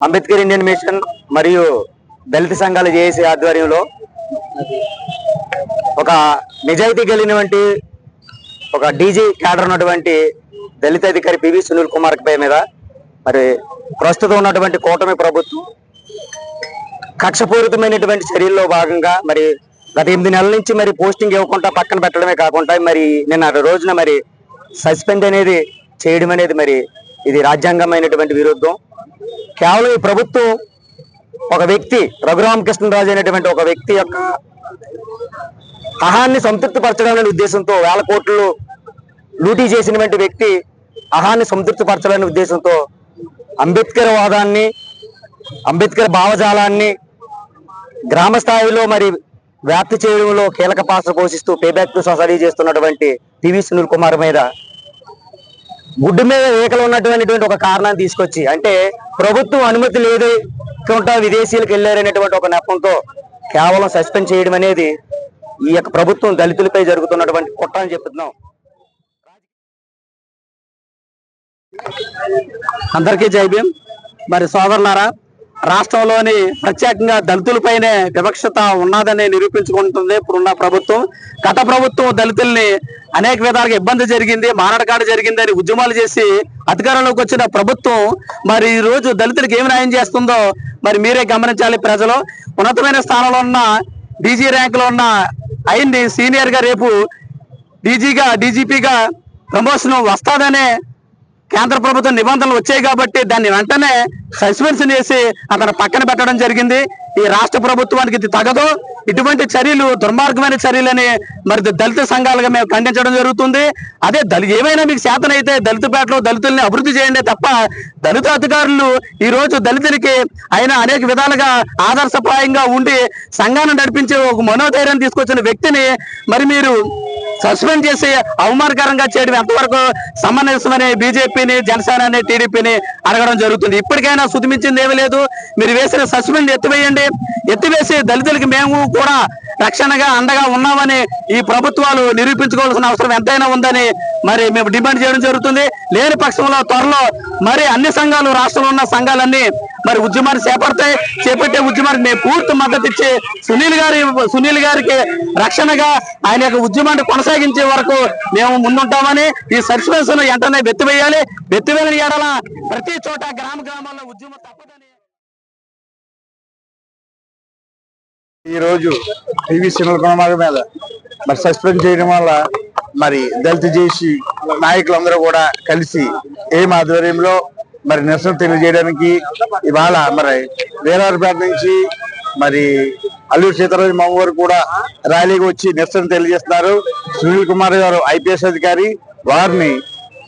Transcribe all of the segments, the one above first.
Ambedkar Indian machine మరియు దళిత సంఘాలు JAC ఆధ్వర్యంలో ఒక నిజాయితీ కలిగినటువంటి ఒక డీజీ క్యాడర్ ఉన్నటువంటి దళిత అధికారి పివి సునీల్ కుమార్ పై మీద మరి ప్రస్తుతం ఉన్నటువంటి కూటమి ప్రభుత్వం కక్షపూరితమైనటువంటి చర్యల్లో భాగంగా మరి గత ఎనిమిది నెలల నుంచి మరి పోస్టింగ్ ఇవ్వకుండా పక్కన పెట్టడమే కాకుండా మరి నిన్న రోజున మరి సస్పెండ్ అనేది చేయడం అనేది మరి ఇది రాజ్యాంగమైనటువంటి విరుద్ధం. కేవలం ఈ ప్రభుత్వం ఒక వ్యక్తి రఘురామకృష్ణరాజు అనేటువంటి ఒక వ్యక్తి యొక్క అహాన్ని సంతృప్తిపరచడం అనే ఉద్దేశంతో వేల కోట్లు లూటీ చేసినటువంటి వ్యక్తి అహాన్ని సంతృప్తిపరచాలనే ఉద్దేశంతో అంబేద్కర్ వాదాన్ని అంబేద్కర్ భావజాలాన్ని గ్రామ స్థాయిలో మరి వ్యాప్తి చేయడంలో కీలక పాత్ర పోషిస్తూ పేబ్యాక్ టు సొసైటీ చేస్తున్నటువంటి పివి సునీల్ కుమార్ మీద గుడ్డు మీద ఏకలు ఉన్నటువంటి ఒక కారణాన్ని తీసుకొచ్చి అంటే ప్రభుత్వం అనుమతి లేదు కుంటా విదేశీలకు వెళ్ళారనేటువంటి ఒక నెపంతో కేవలం సస్పెండ్ చేయడం అనేది ఈ యొక్క ప్రభుత్వం దళితులపై జరుగుతున్నటువంటి కుట్ర అని చెప్తున్నాం. అందరికీ జై మరి సోదరులారా రాష్ట్రంలోని ప్రత్యేకంగా దళితులపైనే వివక్షత ఉన్నదని నిరూపించుకుంటుంది ఇప్పుడున్న ప్రభుత్వం. గత ప్రభుత్వం దళితుల్ని అనేక విధాలుగా ఇబ్బంది జరిగింది మారడకాడ జరిగిందని ఉద్యమాలు చేసి అధికారంలోకి వచ్చిన ప్రభుత్వం మరి ఈ రోజు దళితులకు ఏమి న్యాయం చేస్తుందో మరి మీరే గమనించాలి ప్రజలు. ఉన్నతమైన స్థానంలో ఉన్న డీజీ ర్యాంకులో ఉన్న ఆయన్ని సీనియర్గా రేపు డీజీగా డీజీపీగా ప్రమోషన్ వస్తాదనే కేంద్ర ప్రభుత్వం నిబంధనలు వచ్చాయి కాబట్టి దాన్ని వెంటనే సస్పెన్షన్ చేసి అతను పక్కన పెట్టడం జరిగింది. ఈ రాష్ట్ర ప్రభుత్వానికి ఇది తగదు. ఇటువంటి చర్యలు దుర్మార్గమైన చర్యలని మరి దళిత సంఘాలుగా మేము ఖండించడం జరుగుతుంది. అదే దళి ఏమైనా మీకు చేతనైతే దళితపేటలో దళితుల్ని అభివృద్ధి చేయండి తప్ప దళిత అధికారులు ఈ రోజు దళితులకి ఆయన అనేక విధాలుగా ఆదర్శప్రాయంగా ఉండి సంఘాన్ని నడిపించే ఒక మనోధైర్యం తీసుకొచ్చిన వ్యక్తిని మరి మీరు సస్పెండ్ చేసి అవమానకరంగా చేయడం ఎంతవరకు సమంజసమని బీజేపీని జనసేనని టీడీపీని అడగడం జరుగుతుంది. ఇప్పటికైనా సుతిమించింది ఏమీ లేదు. మీరు వేసిన సస్పెండ్ ఎత్తివేయండి. ఎత్తివేసి దళితులకి మేము కూడా రక్షణగా అండగా ఉన్నామని ఈ ప్రభుత్వాలు నిరూపించుకోవాల్సిన అవసరం ఎంతైనా ఉందని మరి మేము డిమాండ్ చేయడం జరుగుతుంది. లేని పక్షంలో త్వరలో మరి అన్ని సంఘాలు రాష్ట్రంలో ఉన్న సంఘాలన్నీ మరి ఉద్యమాన్ని చేపడతాయి. చేపట్టే ఉద్యమానికి మేము పూర్తి మద్దతు ఇచ్చి సునీల్ గారి సునీల్ గారికి రక్షణగా ఆయన యొక్క ఉద్యమాన్ని కొనసాగించే వరకు మేము ముందుంటామని ఈ సస్పెన్షన్ వెంటనే వెత్తివేయాలి. వెత్తివేయని ఎడల ప్రతి చోట గ్రామ గ్రామాల్లో ఉద్యమం తప్పదని ఈ రోజు పివి సునీల్ కుమార్ మీద మరి సస్పెండ్ చేయడం వల్ల మరి దళిత చేసి నాయకులందరూ కూడా కలిసి ఏం ఆధ్వర్యంలో మరి నిరసన తెలియజేయడానికి ఇవాళ మరి వీరారపేట నుంచి మరి అల్లూరు సీతారాజు మామ వారు కూడా ర్యాలీకి వచ్చి నిరసన తెలియజేస్తున్నారు. సునీల్ కుమార్ గారు ఐపీఎస్ అధికారి వారిని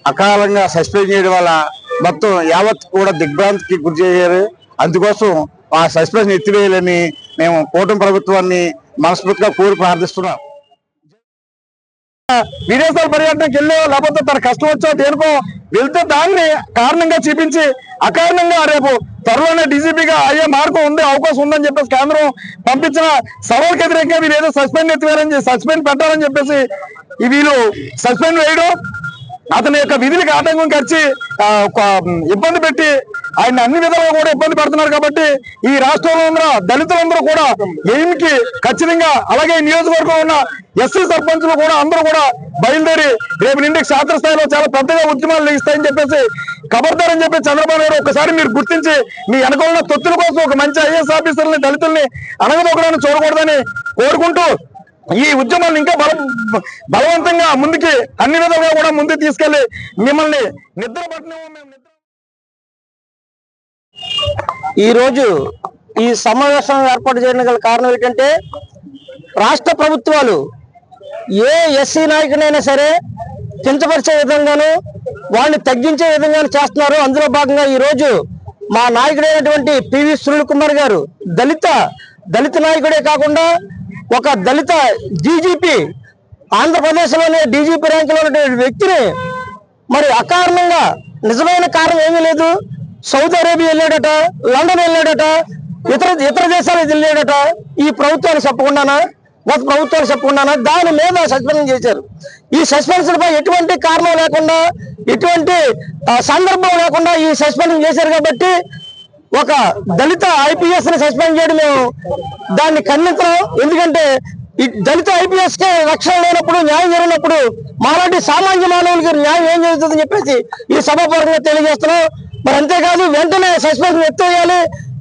అకాలంగా సస్పెండ్ చేయడం వల్ల మొత్తం యావత్ కూడా దిగ్భ్రాంతికి గురి చేశారు. అందుకోసం ఆ సస్పెన్షన్ ఎత్తివేయాలని మేము కూటమి ప్రభుత్వాన్ని మనస్ఫూర్తిగా కోరి ప్రార్థిస్తున్నాం. విదేశాల పర్యటనకి వెళ్ళో లేకపోతే తన కష్టం వచ్చో దేనికో వెళ్తే దాన్ని కారణంగా చూపించి అకారణంగా రేపు త్వరలోనే డీజీపీగా అయ్యే మార్గం ఉంది అవకాశం ఉందని చెప్పేసి కేంద్రం పంపించిన సవాల్కి వ్యతిరేకంగా వీరు ఏదో సస్పెండ్ ఎత్తివేయాలని సస్పెండ్ పెట్టాలని చెప్పేసి వీళ్ళు సస్పెండ్ వేయడం అతని యొక్క విధులకు ఆటంకం ఖర్చి ఒక ఇబ్బంది పెట్టి ఆయన అన్ని విధాలుగా కూడా ఇబ్బంది పెడుతున్నారు కాబట్టి ఈ రాష్ట్రంలో ఉన్న దళితులందరూ కూడా ఎయిమ్కి ఖచ్చితంగా అలాగే నియోజకవర్గంలో ఉన్న ఎస్సీ సర్పంచులు కూడా అందరూ కూడా బయలుదేరి రేపు నుండి క్షేత్రస్థాయిలో చాలా పెద్దగా ఉద్యమాలు లెగిస్తాయని చెప్పేసి ఖబర్దారని చెప్పి చంద్రబాబు నాయుడు ఒకసారి మీరు గుర్తించి మీ వెనకాల తొత్తుల కోసం ఒక మంచి ఐఏఎస్ ఆఫీసర్ని దళితుల్ని అనగదొక్కడాన్ని చూడకూడదని కోరుకుంటూ ఈ ఉద్యమాన్ని ఇంకా బల బలవంతంగా ముందుకి అన్ని విధాలుగా కూడా ముందుకు తీసుకెళ్ళి మిమ్మల్ని నిద్ర పట్టినాము మేము నిద్ర ఈ రోజు ఈ సమావేశం ఏర్పాటు చేయడం గల కారణం ఏంటంటే రాష్ట్ర ప్రభుత్వాలు ఏ ఎస్సీ నాయకునైనా సరే కించపరిచే విధంగాను వాళ్ళని తగ్గించే విధంగాను చేస్తున్నారు. అందులో భాగంగా ఈ రోజు మా నాయకుడైనటువంటి పివి సునీల్ కుమార్ గారు దళిత దళిత నాయకుడే కాకుండా ఒక దళిత డీజీపీ ఆంధ్రప్రదేశ్లోనే డీజీపీ ర్యాంకులో ఉన్నటువంటి వ్యక్తిని మరి అకారణంగా నిజమైన కారణం ఏమీ లేదు. సౌదీ అరేబియా వెళ్ళాడట లండన్ వెళ్ళాడట ఇతర ఇతర దేశాలకు వెళ్ళాడట. ఈ ప్రభుత్వాన్ని చెప్పకుండానా? గత ప్రభుత్వాలు చెప్పకుండానా? దాని మీద సస్పెన్షన్ చేశారు. ఈ సస్పెన్షన్ పై ఎటువంటి కారణం లేకుండా ఎటువంటి సందర్భం లేకుండా ఈ సస్పెన్షన్ చేశారు కాబట్టి ఒక దళిత ఐపీఎస్ని సస్పెండ్ చేయడం మేము దాన్ని ఖండించడం ఎందుకంటే ఈ దళిత ఐపీఎస్కి రక్షణ లేనప్పుడు న్యాయం జరిగినప్పుడు మాలాంటి సామాన్య మానవులకి న్యాయం ఏం జరుగుతుందని చెప్పేసి ఈ సభాపరంగా తెలియజేస్తున్నాం. మరి అంతేకాదు వెంటనే సస్పెన్షన్ ఎత్తివేయాలి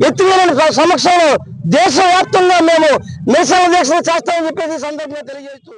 ఎత్తివేయాలని సమక్షంలో దేశవ్యాప్తంగా మేము నిరసన దీక్షలు చేస్తామని చెప్పేసి ఈ సందర్భంగా తెలియజేస్తూ